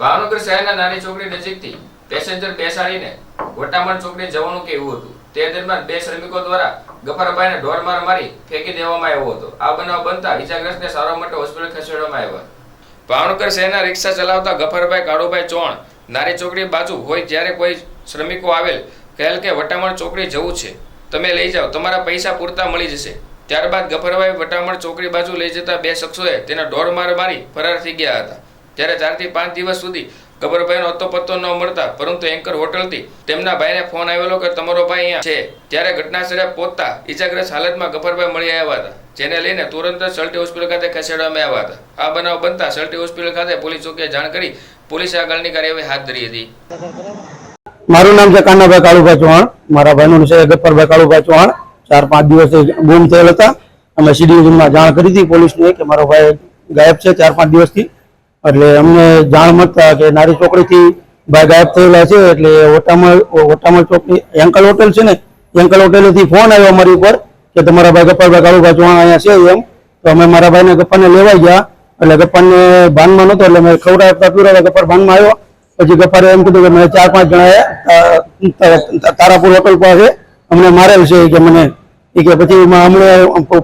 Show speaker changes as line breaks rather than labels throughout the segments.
ભાવનગર શહેરના નાની ચોકડી નજીકથી પેસેન્જર બેસાડીને વટામણ ચોકડી જવાનું કહેવું હતું. તે દરમિયાન બે શ્રમિકો દ્વારા ગફરભાઈને ઢોર માર મારી ફેંકી દેવામાં આવ્યો હતો. આ બનાવ બનતા ઇજાગ્રસ્તને સારવાર માટે હોસ્પિટલ ખસેડવામાં આવ્યા ભાવનગર શહેરના રિક્ષા ચલાવતા ગફરભાઈ કાળુભાઈ ચૌહાણ નારી ચોકડી બાજુ હોય જ્યારે કોઈ શ્રમિકો આવેલ કહેલ કે વટામણ ચોકડી જવું છે. તમે લઈ જાઓ. તમારા પૈસા પૂરતા મળી જશે. ત્યારબાદ ગફરભાઈ વટામણ ચોકડી બાજુ લઈ જતા બે શખ્સોએ તેના ઢોર માર મારી ફરાર થઈ ગયા હતા. ત્યારે ચારથી પાંચ દિવસ સુધી ગબરભાઈનો અતો પત્તો ન મળતા, પરંતુ એન્કર હોટલથી તેમના ભાઈને ફોન આવેલો કે તમારો ભાઈ અહીંયા છે. ત્યારે ઘટના સ્થળે પહોંચતા ઈજાગ્રસ્ત હાલતમાં ગફરભાઈ મળી આવ્યા હતા, જેને લઈને તુરંત સલટી હોસ્પિટલ ખાતે ખસેડવામાં આવ્યા હતા. આ બનાવ બનતા સલ્ટી હોસ્પિટલ ખાતે પોલીસ ચોકીએ જાણ કરી પોલીસે આગળની કાર્યવાહી હાથ ધરી હતી.
મારું નામ છે કાનાભાઈ કાળુભાઈ ચૌહાણ. મારા ભાઈનું છે ગફરભાઈ કાળુભાઈ ચૌહાણ. ચાર પાંચ દિવસથી ગુમ થયેલ હતા. અમે માં જાણ કરી હતી પોલીસને કે મારો ભાઈ ગાયબ છે. ચાર પાંચ દિવસથી એટલે અમને જાણ મળતા કે નારી ચોકડીથી ભાઈ ગાયબ થયેલા છે, એટલે ઓટામલ ઓટામલ ચોકડી, એંકલ હોટેલ છે ને એન્કલ હોટેલેથી ફોન આવ્યો અમારી ઉપર કે તમારા ભાઈ ગપ્પાભાઈ કાળુભાઈ ચૌહાણ અહીંયા છે એમ. તો અમે મારા ભાઈને ગપ્પાને લેવાઈ ગયા, એટલે ગપ્પાને ભાનમાં નહોતો, એટલે મેં ખવડાવતા પીવડાવતા ગપ્પર ભાનમાં આવ્યો. પછી ગપ્પારે એમ કીધું કે મેં ચાર પાંચ જણાએ તારાપુર હોટલ પાસે અમને મારેલ છે કે મને, એ કે પછી અમને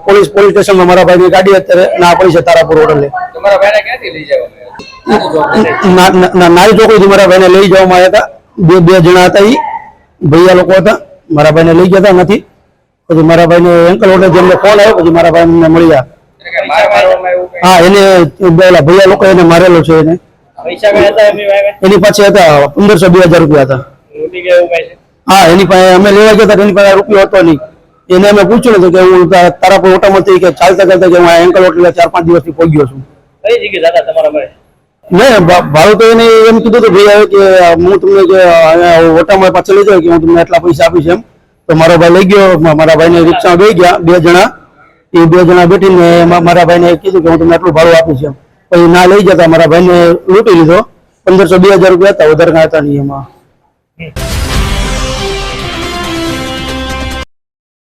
પોલીસ પોલીસ સ્ટેશનમાં મારા ભાઈની ગાડી અત્યારે, ના પડી છે તારાપુર હોટલે
તમારા ભાઈને ક્યાંથી લઈ જવામાં
ના- ના- ના- મારા ભાઈને લઈ જવામાં આવ્યા હતા. બે બે જણા હતા ઈ. ભૈયા લોકો હતા. મારા ભાઈને લઈ ગયા હતા નથી. પછી મારા ભાઈને એંકલ હોટલ જેમને ફોન આવ્યો પછી મારા ભાઈ અમને મળી ગયા? હા એને પેલા ભૈયા લોકો એને મારેલો છે એને. એની પાસે હતા પંદરસો બે હજાર રૂપિયા હતા. હા એની પાસે અમે લેવા ગયા હતા એની પાસે રૂપિયો હતો નહીં. એને અમે પૂછ્યું હતું કે હું તારા પર ઓટામાંથી કે ચાલતા ચાલતા કે હું આ એંકલ હોટલે ચાર પાંચ દિવસથી પહોંચ્યો છું.
કઈ જગ્યાએ દાદા તમારા ભાઈ?
નહીં ભાડું તો એને એમ કીધું કે ભાઈ આવે કે હું તમને કે પાછળ લઈ જાઉં કે હું તમને આટલા પૈસા આપીશ તો મારો ભાઈ લઈ ગયો મારા ભાઈને રિક્ષામાં બે ગયા, બે જણા. એ બે જણા બેઠીને મારા ભાઈને કીધું કે હું તમને આટલું ભાડું આપીશ એમ. ના લઈ જતા, મારા ભાઈને લૂંટી લીધો. પંદરસો બે હજાર રૂપિયા હતા, વધારે હતા નહીં એમાં.